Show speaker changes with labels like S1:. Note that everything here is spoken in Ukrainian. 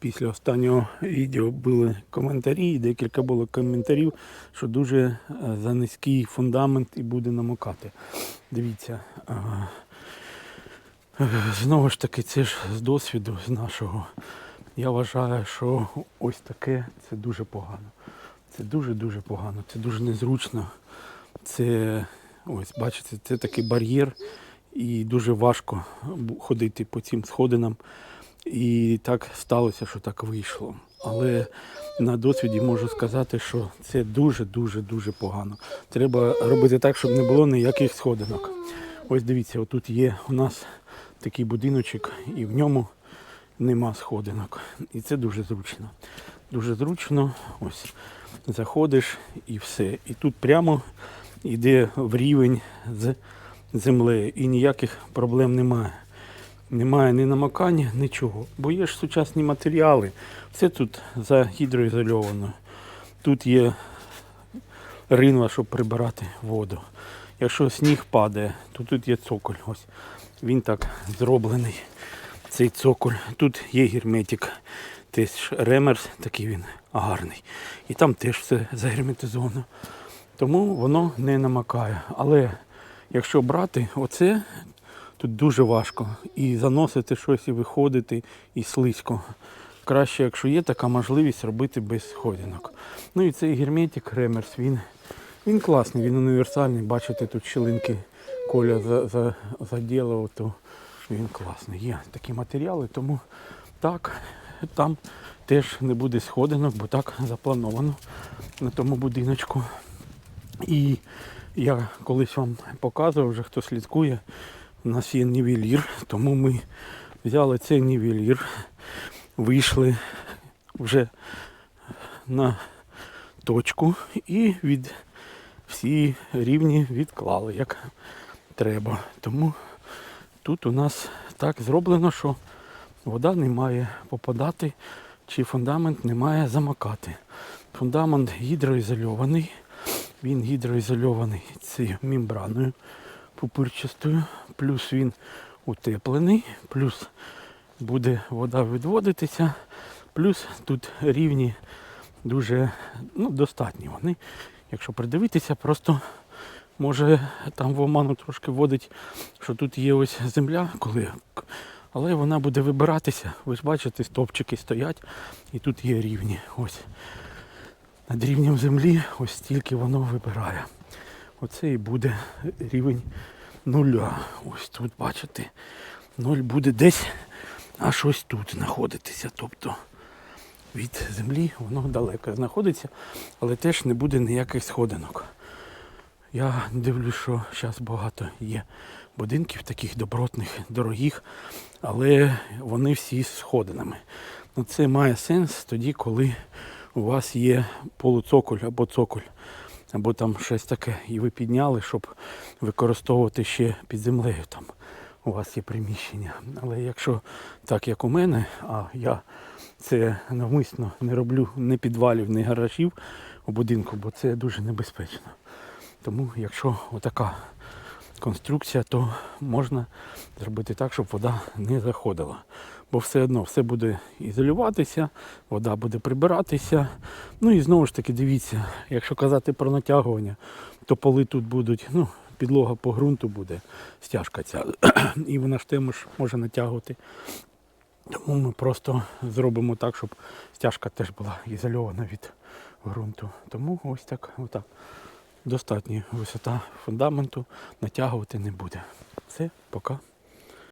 S1: після останнього відео були коментарі, і декілька було коментарів, що дуже е, за низький фундамент і буде намокати. Дивіться, е, знову ж таки, це ж з досвіду, з нашого. Я вважаю, що ось таке це дуже погано. Це дуже-дуже погано, це дуже незручно. Це ось, бачите, це такий бар'єр, і дуже важко ходити по цим сходинам. І так сталося, що так вийшло. Але на досвіді можу сказати, що це дуже-дуже дуже погано. Треба робити так, щоб не було ніяких сходинок. Ось дивіться, отут є у нас такий будиночок, і в ньому нема сходинок. І це дуже зручно. Дуже зручно. Ось заходиш і все. І тут прямо йде в рівень з землею. І ніяких проблем немає. Немає ні намокання, нічого. Бо є ж сучасні матеріали. Все тут загідроізольовано. Тут є ринва, щоб прибирати воду. Якщо сніг падає, то тут є цоколь. Ось він так зроблений. Цей цоколь. Тут є герметик. Теж ремерс, такий він гарний. І там теж все загерметизовано. Тому воно не намакає. Але якщо брати оце, тут дуже важко. І заносити щось, і виходити, і слизько. Краще, якщо є така можливість робити без сходинок. Ну і цей герметик ремерс, він, він класний, він універсальний. Бачите, тут щілинки коля за, за, заділив, то він класний. Є такі матеріали, тому так, там теж не буде сходинок, бо так заплановано на тому будиночку. І я колись вам показував, вже хто слідкує, у нас є нівелір, тому ми взяли цей нівелір, вийшли вже на точку і від всі рівні відклали, як треба. Тому тут у нас так зроблено, що вода не має попадати, чи фундамент не має замокати. Фундамент гідроізольований. Він гідроізольований цією мембраною пупирчастою, плюс він утеплений, плюс буде вода відводитися, плюс тут рівні дуже ну, достатні вони. Якщо придивитися, просто може там в оману трошки вводить, що тут є ось земля, коли. Але вона буде вибиратися. Ви ж бачите, стовпчики стоять і тут є рівні. Ось над рівнем землі ось стільки воно вибирає. Оце і буде рівень нуля. Ось тут, бачите, нуль буде десь аж ось тут знаходитися. Тобто від землі воно далеко знаходиться, але теж не буде ніяких сходинок. Я дивлюсь, що зараз багато є будинків таких добротних, дорогих, але вони всі з сходинами. Ну, це має сенс тоді, коли у вас є полуцоколь або цоколь, або там щось таке, і ви підняли, щоб використовувати ще під землею там. У вас є приміщення. Але якщо так, як у мене, а я це навмисно не роблю ні підвалів, ні гаражів у будинку, бо це дуже небезпечно. Тому якщо отака конструкція, то можна зробити так, щоб вода не заходила. Бо все одно все буде ізолюватися, вода буде прибиратися. Ну і знову ж таки, дивіться, якщо казати про натягування, то поли тут будуть, ну, підлога по ґрунту буде стяжка ця. І вона ж теж може натягувати. Тому ми просто зробимо так, щоб стяжка теж була ізольована від ґрунту. Тому ось так, отак. Достатня висота фундаменту, натягувати не буде. Все, пока.